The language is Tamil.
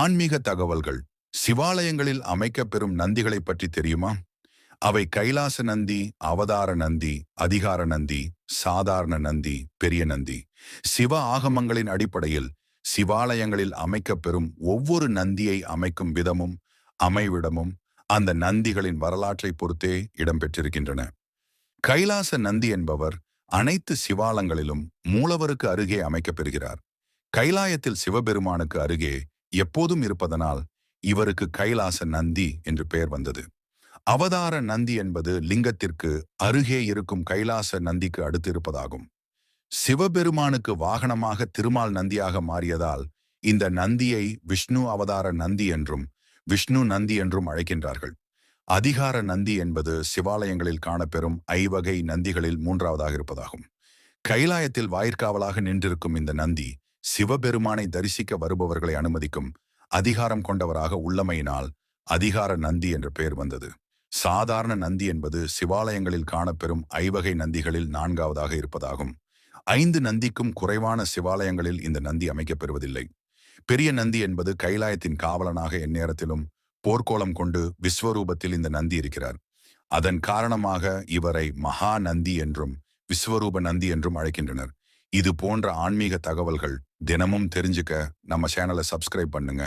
ஆன்மீக தகவல்கள் சிவாலயங்களில் அமைக்கப்பெறும் நந்திகளை பற்றி தெரியுமா? அவை கைலாச நந்தி அவதார நந்தி அதிகார நந்தி சாதாரண நந்தி பெரிய நந்தி. சிவ ஆகமங்களின் அடிப்படையில் சிவாலயங்களில் அமைக்கப்பெறும் ஒவ்வொரு நந்தியை அமைக்கும் விதமும் அமைவிடமும் அந்த நந்திகளின் வரலாற்றை பொறுத்தே இடம்பெற்றிருக்கின்றன. கைலாச நந்தி என்பவர் அனைத்து சிவாலங்களிலும் மூலவருக்கு அருகே அமைக்கப்பெறுகிறார். கைலாயத்தில் சிவபெருமானுக்கு அருகே எப்போதும் இருப்பதனால் இவருக்கு கைலாச நந்தி என்று பெயர் வந்தது. அவதார நந்தி என்பது லிங்கத்திற்கு அருகே இருக்கும் கைலாச நந்திக்கு அடுத்து இருப்பதாகும். சிவபெருமானுக்கு வாகனமாக திருமால் நந்தியாக மாறியதால் இந்த நந்தியை விஷ்ணு அவதார நந்தி என்றும் விஷ்ணு நந்தி என்றும் அழைக்கின்றார்கள். அதிகார நந்தி என்பது சிவாலயங்களில் காணப்பெறும் ஐவகை நந்திகளில் மூன்றாவதாக இருப்பதாகும். கைலாயத்தில் வாயிற்காவலாக நின்றிருக்கும் இந்த நந்தி சிவபெருமானை தரிசிக்க வருபவர்களை அனுமதிக்கும் அதிகாரம் கொண்டவராக உள்ளமையினால் அதிகார நந்தி என்ற பெயர் வந்தது. சாதாரண நந்தி என்பது சிவாலயங்களில் காணப்பெறும் ஐவகை நந்திகளில் நான்காவதாக இருப்பதாகும். ஐந்து நந்திக்கும் குறைவான சிவாலயங்களில் இந்த நந்தி அமைக்கப்பெறுவதில்லை. பெரிய நந்தி என்பது கைலாயத்தின் காவலனாக எந்நேரத்திலும் போர்க்கோளம் கொண்டு விஸ்வரூபத்தில் இந்த நந்தி இருக்கிறார். அதன் காரணமாக இவரை மகா நந்தி என்றும் விஸ்வரூப நந்தி என்றும் அழைக்கின்றனர். இது போன்ற ஆன்மீக தகவல்கள் தினமும் தெரிஞ்சுக்க நம்ம சேனலை சப்ஸ்கிரைப் பண்ணுங்க.